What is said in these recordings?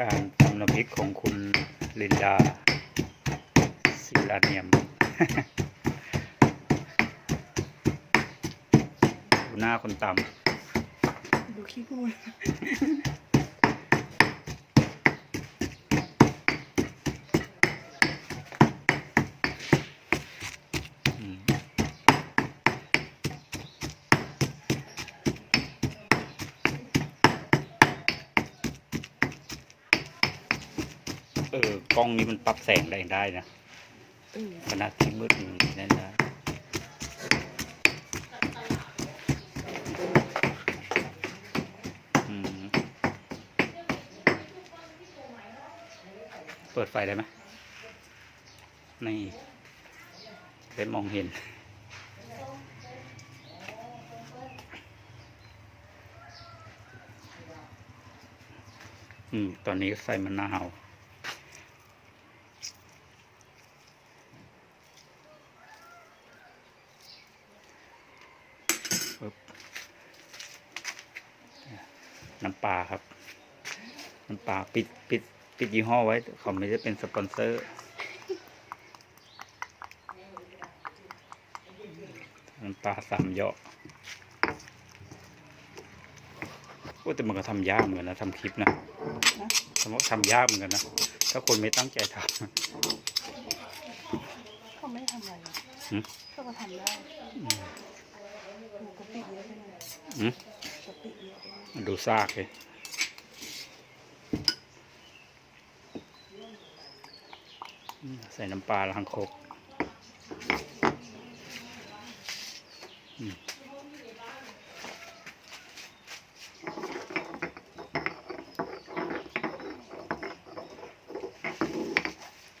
การทำน้ำพริกของคุณลินดาศิลาเนียม ดูหน้าคนตำดูขี้กู เออกล้องนี้มันปรับแสงได้ได้นะเออขนาดที่มืดมันนั่นได้อืมเปิดไฟได้ไหมนี่ได้มองเห็นอืมตอนนี้ใส่มะนาว น้ำปลาครับ น้ำปลาปิดปิดปิดยี่ห้อไว้ เขาไม่ได้เป็นสปอนเซอร์น้ำปลาสามเหยาะโอ้แต่มันก็ทำยากเหมือนกันนะทำคลิปนะนะทำทำยากเหมือนกันนะ ถ้าคนไม่ตั้งใจทเขาไม่ได้ทำอะไรหรอกหืมเขาก็ทำได้ ดูซากเลยใส่น้ำปลาล้างคก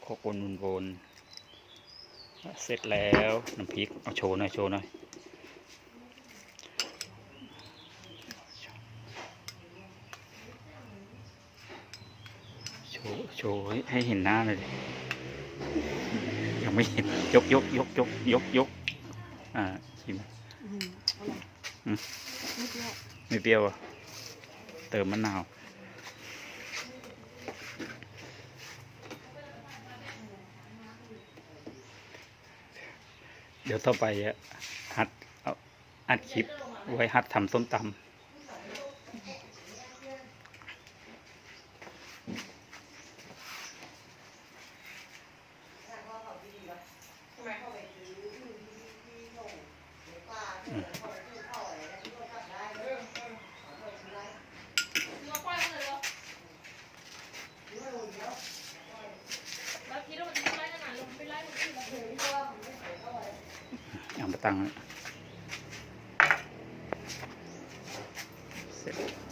โคกวนวนวนเสร็จแล้ว น้ำพริก เอาโชว์หน่อย โชว์หน่อย ว์โชว์ให้เห็นหน้าเลย ยังไม่เห็น ยกยกยกยกยกยกอ่าชิมไม่เปรี้ยวอะ เติมมะนาวเดี๋ยวต่อไปอะหัดเอาอัดคลิปไว้หัดทำส้มตำ ตั้งไว้เสร็จ